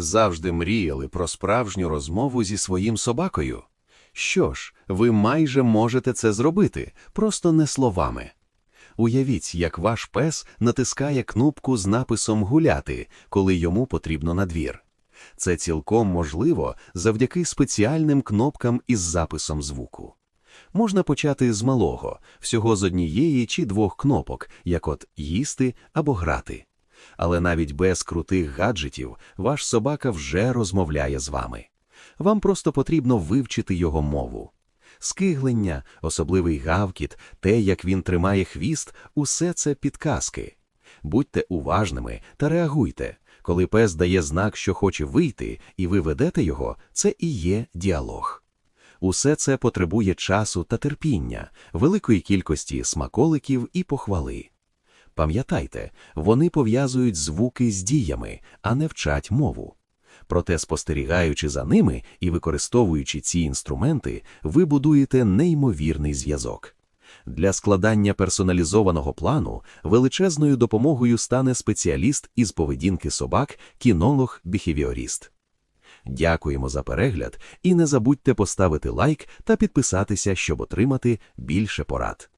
Завжди мріяли про справжню розмову зі своїм собакою? Що ж, ви майже можете це зробити, просто не словами. Уявіть, як ваш пес натискає кнопку з написом Гуляти, коли йому потрібно на двір. Це цілком можливо завдяки спеціальним кнопкам із записом звуку. Можна почати з малого, всього з однієї чи двох кнопок, як от їсти або грати. Але навіть без крутих гаджетів ваш собака вже розмовляє з вами. Вам просто потрібно вивчити його мову. Скиглення, особливий гавкіт, те, як він тримає хвіст, усе це підказки. Будьте уважними та реагуйте. Коли пес дає знак, що хоче вийти, і ви ведете його, це і є діалог. Усе це потребує часу та терпіння, великої кількості смаколиків і похвали. Пам'ятайте, вони пов'язують звуки з діями, а не вчать мову. Проте, спостерігаючи за ними і використовуючи ці інструменти, ви будуєте неймовірний зв'язок. Для складання персоналізованого плану величезною допомогою стане спеціаліст із поведінки собак, кінолог-біхевіоріст. Дякуємо за перегляд і не забудьте поставити лайк та підписатися, щоб отримати більше порад.